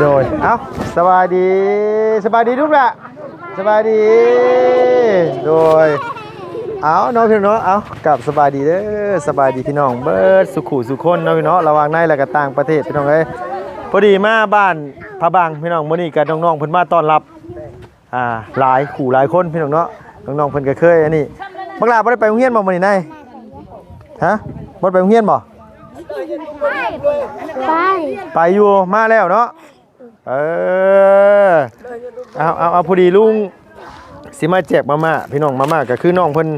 โดย เอ้าสบายดี สบายดีทุกละสบายดี โดย เอาน้องพี่น้อง เอากลับสบายดีเด้อ สบายดีพี่น้อง เบิดสุขุสุขคนเนาะพี่น้องระหวางในและก็ต่างประเทศพี่น้องเอ้ยพอดีมาบ้านพระบางพี่น้องมื้อนี้กับน้องๆเพิ่นมาต้อนรับ อ่า หลายขู่หลายคนพี่น้องเนาะ น้องๆเพิ่นก็เคยอันนี้บักลาบ่ได้ไปโรงเรียนบ่มื้อนี้นายฮะบ่ได้ไปโรงเรียนบ่ไป ไปอยู่มาแล้วเนาะ เออเอาเอาเอาพอดีลุงสิมาแจกมาม่าพี่น้องมาม่าก็คือน้องเพิ่น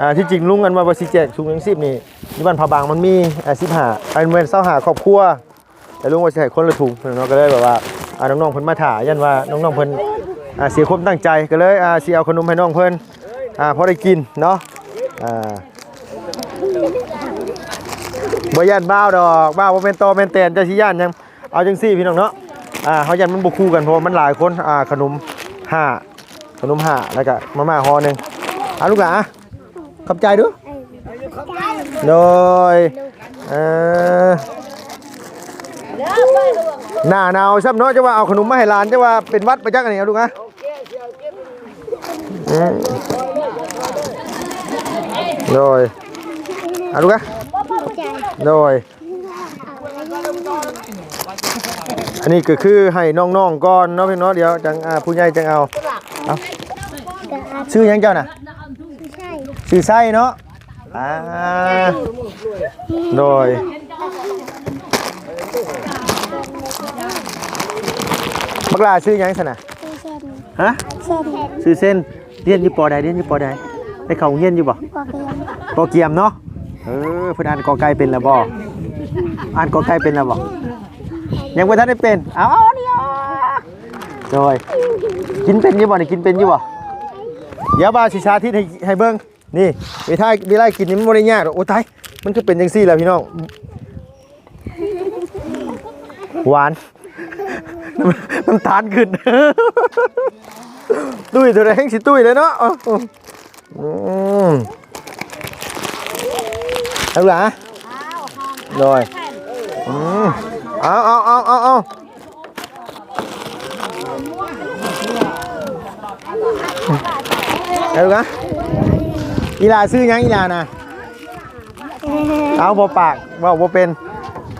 อ่าที่จริงลุงกันว่าบ่สิแจกถุงยัง10นี่ที่บ้านพาบางมันมีอ่า15อันเว้น25ครอบครัวแต่ลุงว่าสิให้คนละถุงเพิ่นเนาะก็เลยแบบว่าอ่าน้องๆเพิ่นมาถ่ายันว่าน้องๆเพิ่นอ่าเสียความตั้งใจก็เลยอ่าสิเอาขนมให้น้องเพิ่นอ่าพอได้กินเนาะอ่าบ่ย่านบ้าวดอกบ้าวบ่แม่นโตแม่นแตนเจ้าสิย่านยังเอาจังซี่พี่น้องเนาะ อ่าเฮายันมันบ่คู่กันเพราะว่ามันหลายคนอ่าขนมห้าขนมห้าแล้วก็มาม่าห่อหนึงเอาลูกหลานขอบใจดูโดยเออหน้าหนาวซ้ำเนาะจะว่าเอาขนมมาให้หลานจะว่าเป็นวัดไปจักอันนี้เอาดูนะอืมโดยเอาดูนะใจโดย อันนี้ก็คือให้น้องๆก่อนเนาะพี่เนาะเดี๋ยวจังอ่าผู้ใหญ่จังเอาเอากระอัดชื่อหยังเจ้าน่ะไม่ใช่ชื่อไส้เนาะอ่าโดยบักลาชื่อหยังสนะไม่ใช่ฮะเส้นซื้อเส้นเรียนอยู่ปอใดเรียนอยู่ปอใดได้เข้าโรงเรียนอยู่บ่กว่าเกลียมปอเกียมเนาะเออเพิ่นอ่านกอไก่เป็นแล้วบ่อ่านกอไก่เป็นแล้วบ่ ยังบ่ทันได้เป็นเอาเอานี่เอาโดยกินเป็นอยู่บ่นี่กินเป็นอยู่บ่เดี๋ยวบ่าวสิสาธิตให้ให้เบิ่งนี่เวลาเวลกินนี่มันบ่ได้ยากหรอกโอ้ตายมันคือเป็นจังซี่แหละพี่น้องหวานน้ำน้ำตาลขึ้น ตุ้ยตัวแรงสิตุ้ยเลยเนาะเอาเอาอืมเอาละโดยอืม เอาเอาเอาเอาเอาเอาล่ะอีลาซื้อยังอีลานะเอาบ่ปากเว่าบ่เป็น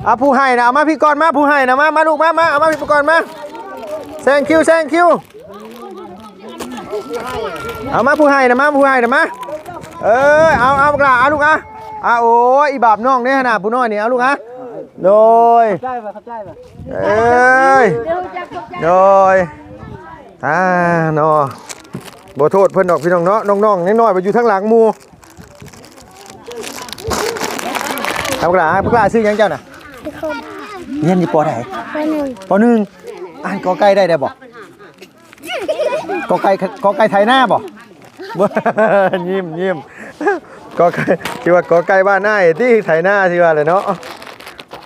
เอาผู้ให้นะเอามาพี่ก่อนมาผู้ให้นะมามาลูกมามาเอามาพี่ก่อนมาแซงคิวแซงคิวเอามาผู้ให้นะมาผู้ให้นะมาเออเอาเอากระเอาลูกอะอะโอ้ยอีบาบน้องเนี่ยขนะผู้น้อยนี่เอาลูกอะ โดยใช่ป่ะครับใช่ป่ะเอ้ยโดยอ่าเนาะบ่โทษเพิ่นดอกพี่น้องเนาะน้องๆน้อยๆไปอยู่ทางหลังหมู่เอากระเอากระซื้อหยังเจ้าน่ะทุกคนเรียนอยู่ปอไหนคนหนึ่งปอหนึ่งอ่านกอไก่ได้ได้บ่กอไก่กอไก่ไทยหน้าบ่บ่ยิ้มยิ้มกอไก่คิดว่ากอไก่บ้านหน้าที่ไทยหน้าสิว่าเลยเนาะ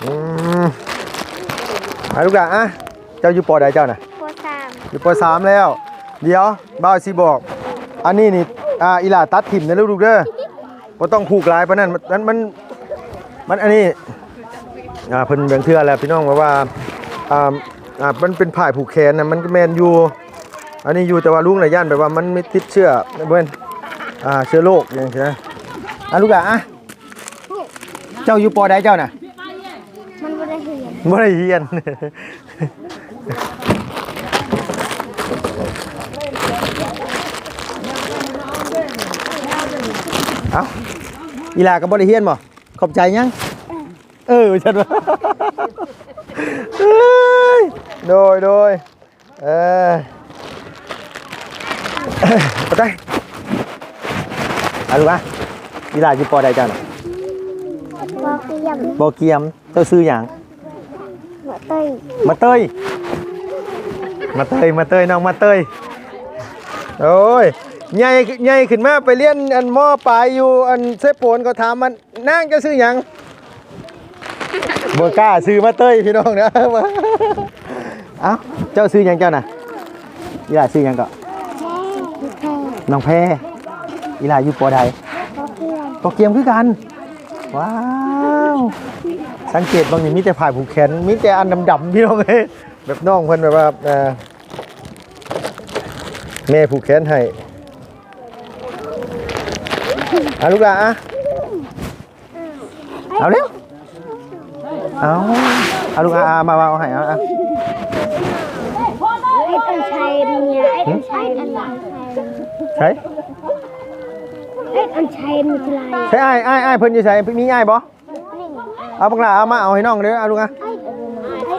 อืมอะลูกหลานอะเจ้าอยู่ปอใดเจ้าน่ะโคสามอยู่ปสามแล้ว เดี๋ยวบ้าวสิบอก อันนี้นี่อ่าอีหลาตัดถิ่มนะลูกๆเด้อบ่ต้องผูกลายปานนั้นมันมันมันอันนี้อ่าเพิ่นเบิ่งเทื่อแล้วพี่น้องว่าว่าอ่าอ่ามันเป็นผ้าผูกแขนน่ะมันก็แม่นอยู่อันนี้อยู่แต่ว่าลุงน่ะย่านแบบว่ามันไม่ติดเชื้อเบิ่นอ่าเชื้อโรคอย่างเงี้ยอะลูกอะอะเจ้าอยู่ปอใดเจ้าน่ะ มันไม่ได้เหียน บ่ได้เรียนเอ้าอีหลาก็บ่ได้เรียนบ่ขอบใจยังเออฉันว่าเอ้ยโดยโดยเออไปได้เอาลูกอะอีหลาอยู่ปอใดเจ้าน่ะบอกเกลียมบ่เกียมเจ้าซื้อหยัง หัวเตยมาเตยมาเตยมาเตยน้องมาเตยโอ้ยใหญ่ใหญ่ขึ้นมาไปเรียนอันหม้อปลายอยู่อันเซฟโปนก็ถามมันนางจะซื้อยังบ่กล้าซื้อมาเตยพี่น้องนะมาเอ้าเจ้าซื้อยังเจ้าน่ะอีหลาซื้อยังก็น้องแพรอีหลาอยู่ปอใดบอกกลียมปอเกียมคือกัน ว้าว สังเกตบางนี่มีแต่ผ่ายผูกแขนมีแต่อันดำๆพี่น้องเอ้ยแบบน้องเพิ่นแบบว่าเอ่อแม่ผูกแขนให้เอาลูกหลานอะเอาเร็วเอาเอาลูกอามามาเอาให้เอาเอาไอ้อันชัยเนี่ยไอ้อันชัยอันชัยใช่ไอ้อันชัยมันคืออะไรใช่อ้ายอ้ายอ้ายเพิ่นอยู่ใส่มีอ้ายบ่ เอาบังหลาเอามาเอาให้น้องเด้อเอาลูกอะ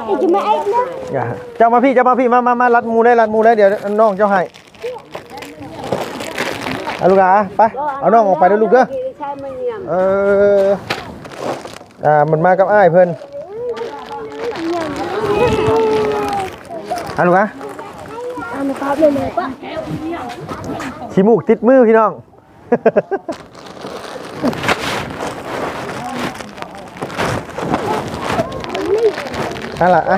ไอ้จะไม่ไอ้เนาะอย่าเจ้ามาพี่เจ้ามาพี่มามามารัดหมูได้รัดหมูได้เดี๋ยวน้องเจ้าให้เอาลูกอะไปเอาน้องออกไปเด้อลูกเด้อเอออ่ามันมากับอ้ายเพิ่นเอาลูกอะเอามาตอบเลยเลยปะขี้มูกติดมือพี่น้อง นั่นแหละอะ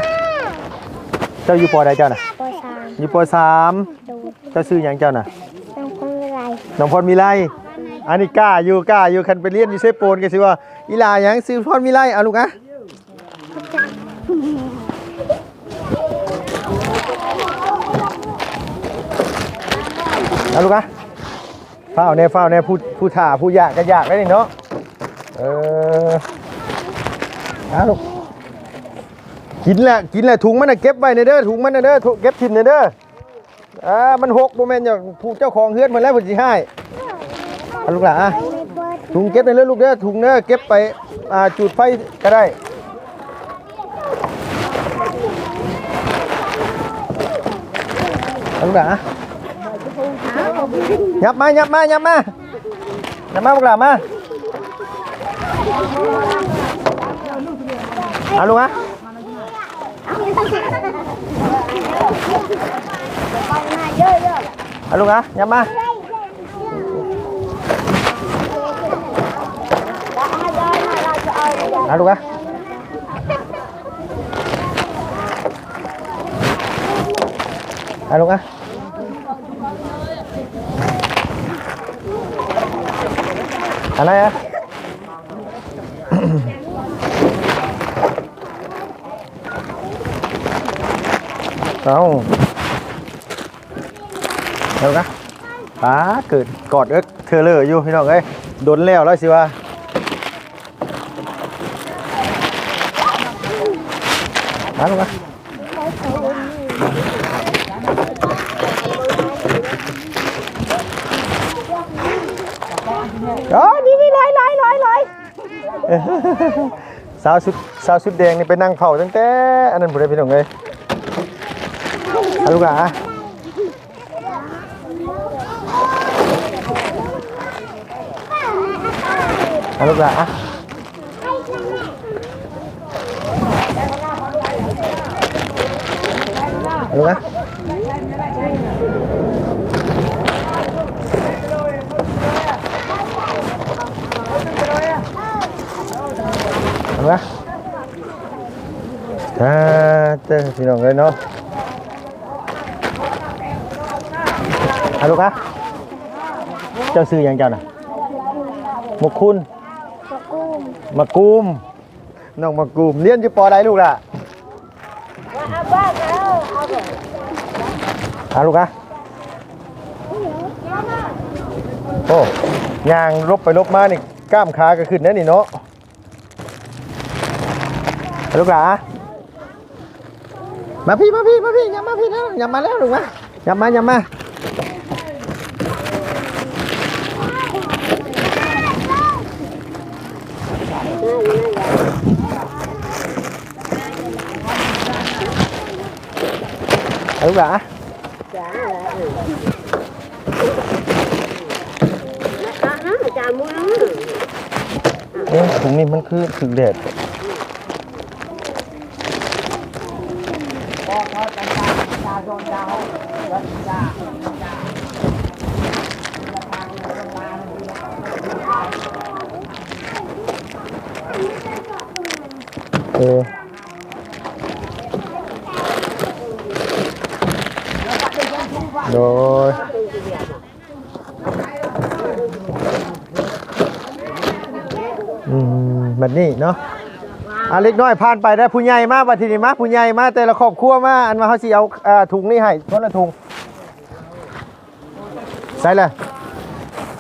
เจ้าอยู่ปอใดเจ้าน่ะปอสามอยู่ปอสามดูเจ้าซื้อหยังเจ้าน่ะต้องคนอะไรน้องพรมีไลอันนี้กล้าอยู่กล้าอยู่คันไปเรียนอยู่เซโปนกันสิว่าอีหลาหยังซื้อพรมีไลเอาลูกอะเอาลูกอะฝ้าวแน่ฝ้าวแน่ผู้ผู้ถ่าผู้ยากก็ยากได้นี่เนาะเออเอาลูก กินแหละกินแหละถุงมันน่ะเก็บไว้ในเด้อถุงมันน่ะเด้อเก็บทิมในเด้ออ่ามันหกบ่แม่นอย่างผู้เจ้าของเฮือนมาแล้วเพิ่นสิให้เอาลูกหล่ะอะถุงเก็บในเด้อลูกเด้อถุงเด้อเก็บไปอ่าจุดไฟก็ได้เอาลูกหล่ะอะยับมายับมายับมายับมาลูกหล่ะมาเอาลูกอะ เยอะเยอะเอาลูกอะยับมา เอาลูกอะเอาลูกอะอะไรอะเอาเดี๋ยวนะป้าเกิดกอดเอิ๊กเธอเลออยู่พี่น้องเอ้ยโดนแล้วแล้วสิว่ามาลูกนะอ๋อนี่นี่ลอยลอยลอยลอยสาวชุดสาวชุดแดงนี่ไปนั่งเผาตั้งแต่อันนั้นบุได้พี่น้องเอ้ย เอาลูกอะเอาลูกอะเอา ลูกอะเอาลูกอะอ่าเจ้าพี่น้องเลยเนาะอาลูกอะเจ้าซื้อหยังเจ้าน่ะมกคุณตะกุ้มมะกูมน้องมะกูมเรียนอยู่ปอใดลูกล่ะเอาบ้านเอาเอาเถอะอาลูกอะโอ้ยางลบไปลบมานี่กล้ามขาก็ขึ้นนะนี่เนาะอาลูกอะมาพี่มาพี่มาพี่อย่ามาพี่แล้วอย่ามาแล้วลูกมาอย่ามาอย่ามา เอาลูกอะจามุ้งเอ๊ะถุงนี้มันคือถึงแดด โดยอืมแบบนี้เนาะอะเล็กน้อยผ่านไปได้ผู้ใหญ่มาบัดทีนี้มาผู้ใหญ่มาแต่ละครอบครัวมาอันว่าเขาสิเอาอ่าถุงนี่ให้คนละถุงใส่เลย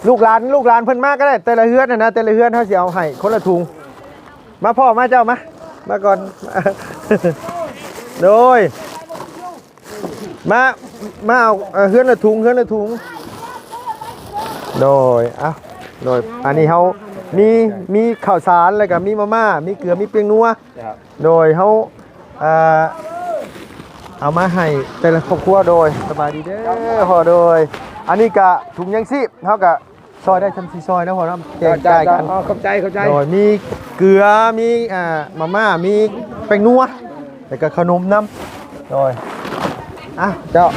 ลูกหลานลูกหลานเพิ่นมาก็ได้ แต่ละเฮือนนะนะแต่ละเฮือนเขาสิเอาให้คนละถุง มาพ่อมาเจ้ามามาก่อน โดยมา มาเอาเอาเฮือนละถุงเฮือนละถุงโดยอะโดยอันนี้เขามีมีข้าวสารแล้วก็มีมาม่า มีเกลือมีเปียงนัวโดยเขาเอ่อเอามาให้แต่ละครอบครัวโดยสบายดีเด้อพอโดย อันนี้กะถุงยังชีพเขากะซอยได้ทำซีซอยนะพอเนาะแจกจ่ายกันเข้าใจเข้าใจโดยมีเกลือมีอ่ามาม่ามีแป้งนัวแล้วก็ขนมน้ำโดยอะเจ้า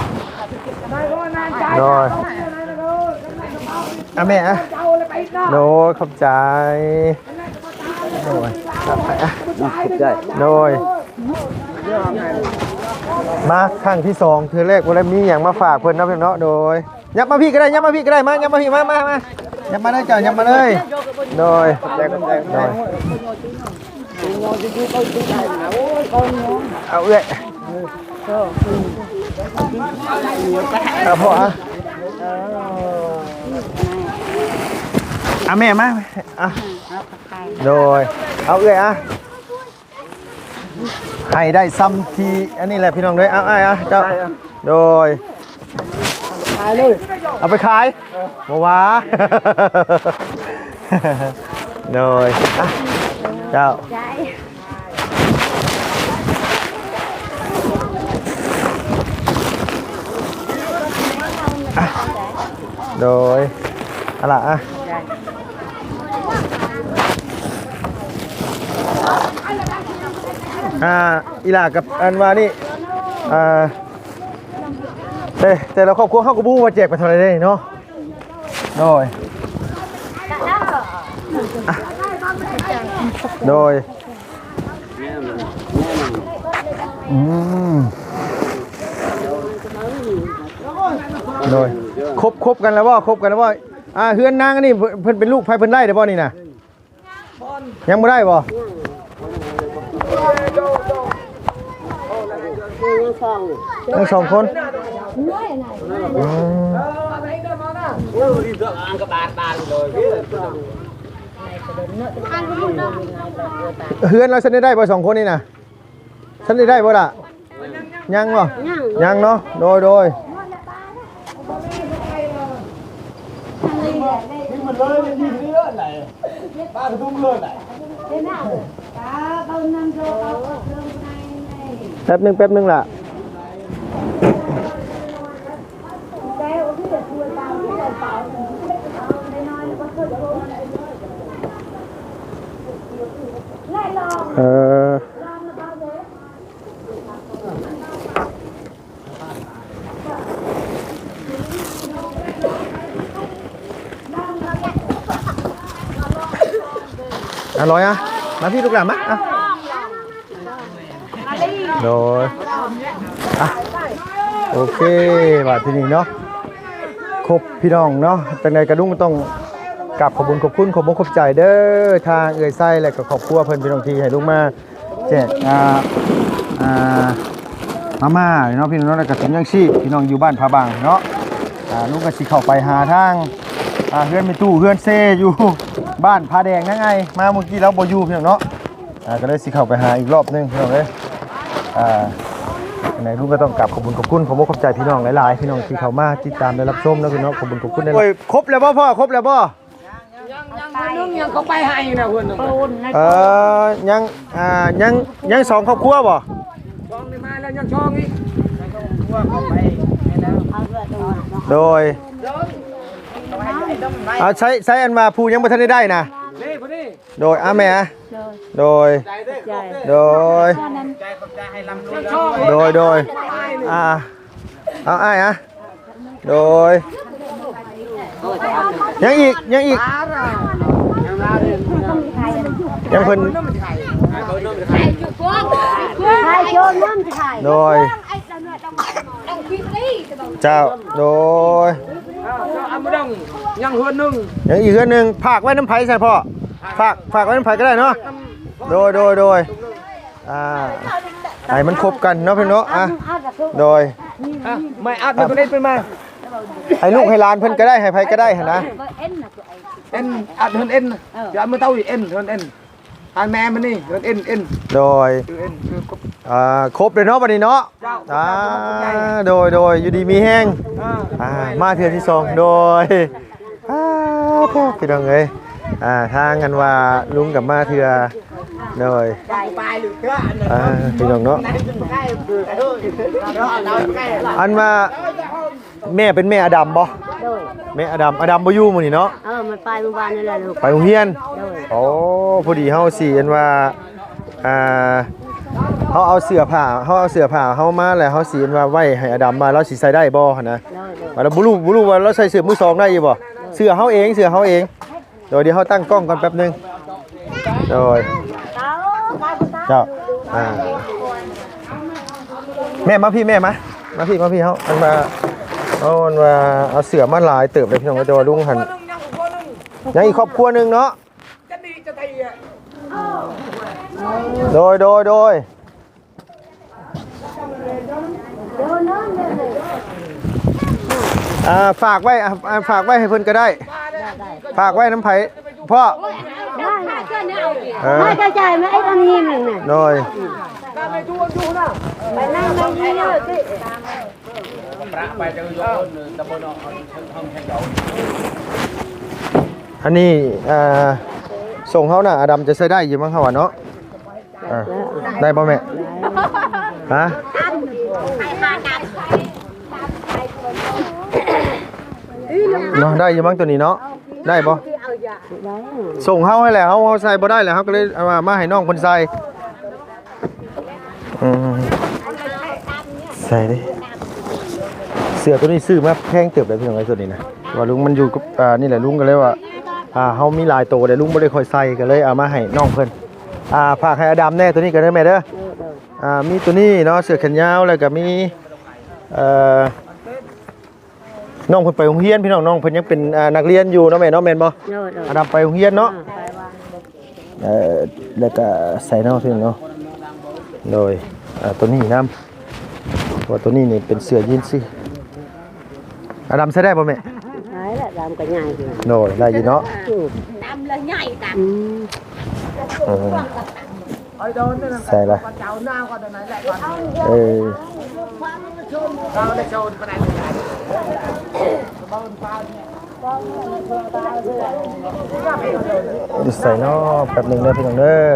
โดยอะแม่อะโดยขอบใจโดยอะได้โดยมาครั้งที่สองเธอแรกวันแรกมีอย่างมาฝากเพิ่นเนาะเพิ่นเนาะโดยยับมาพี่ก็ได้ยับมาพี่ก็ได้มายับมาพี่มามามายับมาได้จ้ะยับมาเลยโดยโดยเอาเอ้ ยเอาพ่ออะอะแม่มาอะโดย เอาเอ้ยอะให้ได้ซ้ำทีอันนี้แหละพี่น้องเลยเอาไอ้อะเจ้าโดยขายเลยเอาไปขายบัว้าโดยอะเจ้า ใจโดยอะไรอะอ่าอีหลากับอันวานี่อ่าแต่แต่เราครอบครัวเข้ากระบูมาแจกไปเท่าไรได้เนาะโดยโดยอืม โดยครบครบกันแล้วว่าครบกันแล้วว่าอ่าเฮือนนางนี่เพิ่นเพิ่นเป็นลูกไผเพิ่นได้เด้อบ่นี่น่ะยังบ่ได้บ่ทั้งสองคนอืมเฮือนเราฉันได้ได้บ่สองคนนี่น่ะฉันได้ได้บ่ล่ะยังบ่ยังเนาะโดยโดย แป๊บหนึงแป๊บหนึงล่ะเอออ ร่อยอะ มาพี่ลูกหลานมาอะโดยอะโอเคว่าที่นี่เนาะครบพี่น้องเนาะจังใดกระดุ้งก็ต้องกลับขอบคุญขอบคุณขอบคุณขอบใจเด้อทางเอ่ยไส้และก็ขอบครัวเพิ่นพี่น้องที่ให้ลุงมาแจกอ่าอ่ามาม่าเนาะพี่น้องเนาะแล้วก็ถุงยังชีพพี่น้องอยู่บ้านพาบางเนาะอ่าลุงก็สิเข้าไปหาทางอ่าเฮือนมีตู้เฮือนเซอยู่ บ้านพาแดงนั่นไง มาเมื่อกี้เราบ่อยู่พี่น้องเนาะอ่าก็เลยสิเข้าไปหาอีกรอบหนึงพี่น้องเอ้ยอ่าไหนลุงก็ต้องกลับขอบคุณขอบคุณขอบคุณขอบใจพี่น้องหลายๆพี่น้องที่เข้ามาติดตามได้รับชมนะพี่น้องขอบคุณขอบคุณโอ้ยครบแล้วบ่พ่อครบแล้วบ่นึงยังก็ไปให้นะคนนึงเออยังอ่ายังยังสองครอบครัวบ่ช่องนี่มาแล้วยังช่องอีกว่าเข้าไปแล้วโดย เอาใช้ใช้อันมาผู้ยังบ่ทันได้ได้นะนี่พอดีโดยอาแม่อะโดยโดยช่องโดยโดยอ่าเอาอ้ายอะโดยยังอีกยังอีกอารายังนาเรียนยังเพิ่นไข่โยนน้ำไข่โดยเจ้าโดย อามาดังยังเฮือนนึงยังอีกเรื่องหนึ่งฝากไว้น้ำไผ่ใช่พ่อฝากฝากไว้น้ำไผ่ก็ได้เนาะโดยโดยโดยอ่าให้มันครบกันเนาะพี่เนาะอะโดยไม่อัดมันตัวนี้เป็นมาให้ลูกให้หลานเพิ่นก็ได้ให้ไผก็ได้หั่นนะเอ็นอัดเฮินเอ็นเดี๋ยวเอามือเต้าอีเอ็นเฮินเอ็น อันแม่มันนี่เฮินเอ็นเอ็นโดยคือเอ็นคือครบอ่าครบเลยเนาะบัดนี้เนาะเจ้า อ่าโดยโดยอยู่ดีมีแห้งอ่าอ่ามาเทือที่สองโดยอ่าพ่อพี่น้องเอ้ยอ่าทางกันว่าลุงกับมาเทือโดยอ่าพี่น้องเนาะอันมาแม่เป็นแม่อดัมบ่ โดยแม่อดัมอดัมบ่อยู่มื้อนี้เนาะเออมันไปเมื่อวานนี่แหละลูกไปโรงเรียนโดยโอ้พอดีเฮาสิอันว่าอ่าเฮาเอาเสื้อผ้าเฮาเอาเสื้อผ้าเฮามาแล้วเฮาสิอันว่าไว้ให้อดัมมาแล้วสิใส่ได้บ่หั่นนะโดยโดยว่าเราบุรุบุรุว่าเราใส่เสื้อมือสองได้อยู่บ่เสื้อเฮาเองเสื้อเฮาเองเดี๋ยวเดี๋ยวเฮาตั้งกล้องก่อนแป๊บหนึงโดยเจ้าอ่าแม่มาพี่แม่มามาพี่มาพี่เฮาอันมา เอาอันว่าเอาเสื้อมาหลายเติบเลยพี่น้องแต่ว่าลุงหันยังอีกคนหนึงยังอีกครอบครัวหนึงเนาะจะดีจะตีอะโดยโดยโดยอ่าฝากไว้อะอ่าฝากไว้ให้เพิ่นก็ได้ ฝากไว้น้ำไผ่พ่อเออไม่เข้าใจไหมไอ้ตอนนี้มึงเนี่ยโดยกา รไม่ดูดูนะไปนั่งไม่ดีเลยสิอันนี้อ่าส่งเขาน่ะอดัมจะใช้ได้อยู่มั้งเขาว่าเนาะอ่าได้ป่ะแม่ฮะเนาะได้อยู่มั้งตัวนี้เนาะได้ป่ะส่งเขาให้แล้วเขาเขาใส่บ่ได้แล้วเขาก็เลยเอามาให้น้องคนใส่ใส่ดิ เสื้อตัวนี้ซื้อมาแพงเติบเลยพี่น้องไอ้ตัวนี้นะว่าลุงมันอยู่กับอ่านี่แหละลุงก็เลยว่าอ่าเฮามีหลายตัวแต่ลุงบ่ได้ค่อยใส่ก็เลยเอามาให้น้องเพิ่นอ่าฝากให้อดัมแน่ตัวนี้ก็ได้แม่เด้ออ่ามีตัวนี้เนาะเสื้อแขนยาวแล้วก็มีเอ่อน้องเพิ่นไปโรงเรียนพี่น้องน้องเพิ่นยังเป็นอ่านักเรียนอยู่เนาะแม่เนาะแม่นบ่โดยโดยอดัมไปโรงเรียนเนาะไปว่าเอ่อแล้วก็ใส่เนาะพี่น้องเนาะโดยอ่าตัวนี้นํว่าตัวนี้นี่เป็นเสื้อยีนส์ สิอดัมใส่ได้ป่ะแม่ใช่ละดำก็ใหญ่อยู่โดยได้อยู่เนาะอืมอืมไอ้โดนนี่นะใส่ละเจ้าหน้าก่อนไหนแหละก่อนเออเราได้โชว์ไปไหนไปไหนใส่เนาะแป๊บหนึงเด้อพี่น้องเด้อ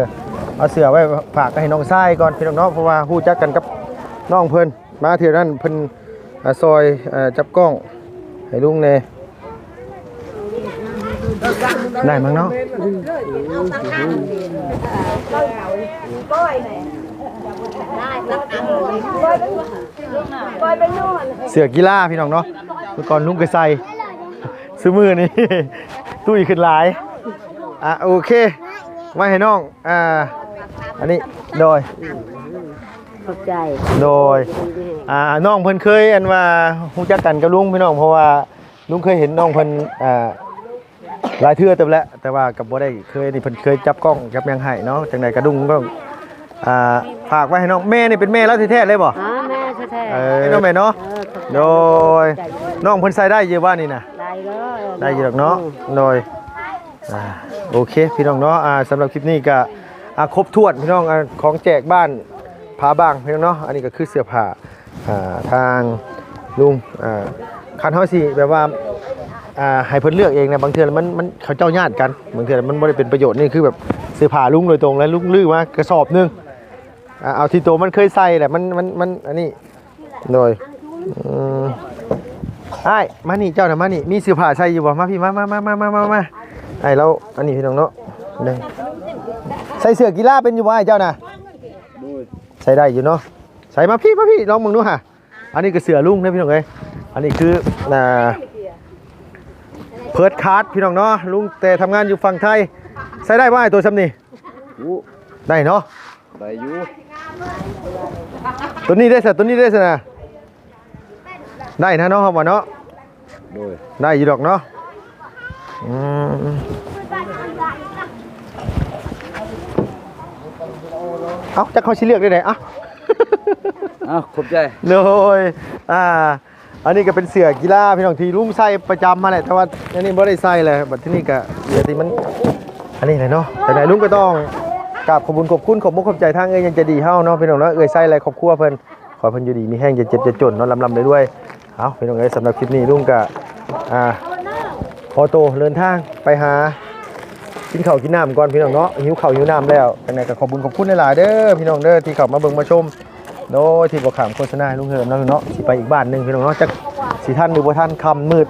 เอาเสื้อไว้ฝากให้น้องชายก่อนพี่น้องเนาะเพราะว่าฮู้จักกันกับน้องเพิ่นมาเที่ยวนั้นเพิ่นอ่าซอยอ่าจับกล้อง ให้ลุงแน่ได้มั้งเนาะเสือกีฬาพี่น้องเนาะเมื่อก่อนลุงเคยใส่ซื้อมือนี่ตุ้ยขึ้นหลายอะโอเคไว้ให้น้องอ่าอันนี้โดย ขอบใจโดยอ่าน้องเพิ่นเคยอันว่าฮู้จักกันกับลุงพี่น้องเพราะว่าลุงเคยเห็นน้องเพิ่นอ่าหลายเทื่อเต็มแล้วแต่ว่ากับบ่ได้เคยนี่เพิ่นเคยจับกล้องจับหยังให้เนาะจังไดกระดุงก็อ่าฝากไว้ให้น้องแม่นี่เป็นแม่แล้วแท้ๆเลยบ่อ๋อแม่แท้ๆเออน้องแม่เนาะเออขอบใจโดยน้องเพิ่นใส่ได้เยอะว่านี่นะได้เลยได้อยู่หรอกเนาะโดยอ่าโอเคพี่น้องเนาะอ่าสำหรับคลิปนี้ก็อ่าครบถ้วนพี่น้องอ่าของแจกบ้าน ผาบางพี่น้องเนาะอันนี้ก็คือเสื้อผ้าอ่าทางลุงอ่าคันเฮาสิแบบว่าอ่าให้เพิ่นเลือกเองนะบางเทื่อมันมันเขาเจ้าญาติกันบางเทื่อมันบ่ได้เป็นประโยชน์นี่คือแบบเสื้อผ้าลุงโดยตรงแล้วลุงลือมากระสอบนึงอ่าเอาที่ตัวมันเคยใส่แหละมันมันมันอันนี้โดยอืมไอ้มานี่เจ้าน่ะมานี่มีเสื้อผ้าใส่อยู่บ่มาพี่มามามามามามามาไอ้เราอันนี้พี่น้องเนาะใส่เสื้อกีฬาเป็นอยู่บ่ไอ้เจ้าน่ะ ใส่ได้อยู่เนาะใส่มาพี่มาพี่ลองมึงดูฮะอันนี้ก็เสื้อลุงนะพี่น้องเอ้ยอันนี้คืออ่าเพิร์ดคาร์ดพี่น้องเนาะลุงแต่ทำงานอยู่ฝั่งไทย ใส่ได้บ่ไอ้ตัวซ้ำนี่ได้เนาะได้อยู่ตัวนี้ได้สิตัวนี้ได้สินะได้นะเนาะครับว่าเนาะโดยได้อยู่ดอกเนาะอืม เอ้าจะเขาชี้เลือกได้ไหนอะอ้าวขอบใจเลยอ่าอันนี้ก็เป็นเสือกีฬาพี่น้องที่ลุงใส่ประจำมาแหละแต่ว่าอันนี้บ่ได้ใส่เลยบัดที่นี่ก็เดี๋ยวที่มัน อันนี้แหละเนาะแต่ไหนลุงก็ต้องกราบขอบคุณขอบคุณขอบมุกขอบใจทางเอ้ยยังจะดีเฮาเนาะพี่น้องเนาะเอ้ยใส่อะไรครอบครัวเพิ่นขอให้เพิ่นอยู่ดีมีแห้งจะเจ็บจะจนเนาะลำๆเลยด้วยเอาพี่น้องเอ้ยสำหรับคลิปนี้ลุงก็อ่าพอโตเดินทางไปหา กินข้าวกินน้ำก่อนพี่น้องเนาะหิวข้าวหิวน้ำแล้วยังไงก็ขอบคุณขอบคุณหลายๆเด้อพี่น้องเด้อที่เข้ามาเบิ่งมาชมโดยที่บ่ขามโฆษณาลุงเฮิมเนาะเนาะสิไปอีกบ้านหนึ่งพี่น้องเนาะจักสีท่านหรือบ่ท่านคำมืด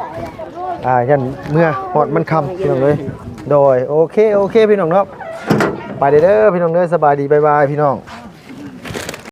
อ่ายันเมื่อหอดมันคำพี่น้องเลยโดยโอเคโอเคพี่น้องเนาะไปเด้อพี่น้องเด้อสบายดีบายบายพี่น้อง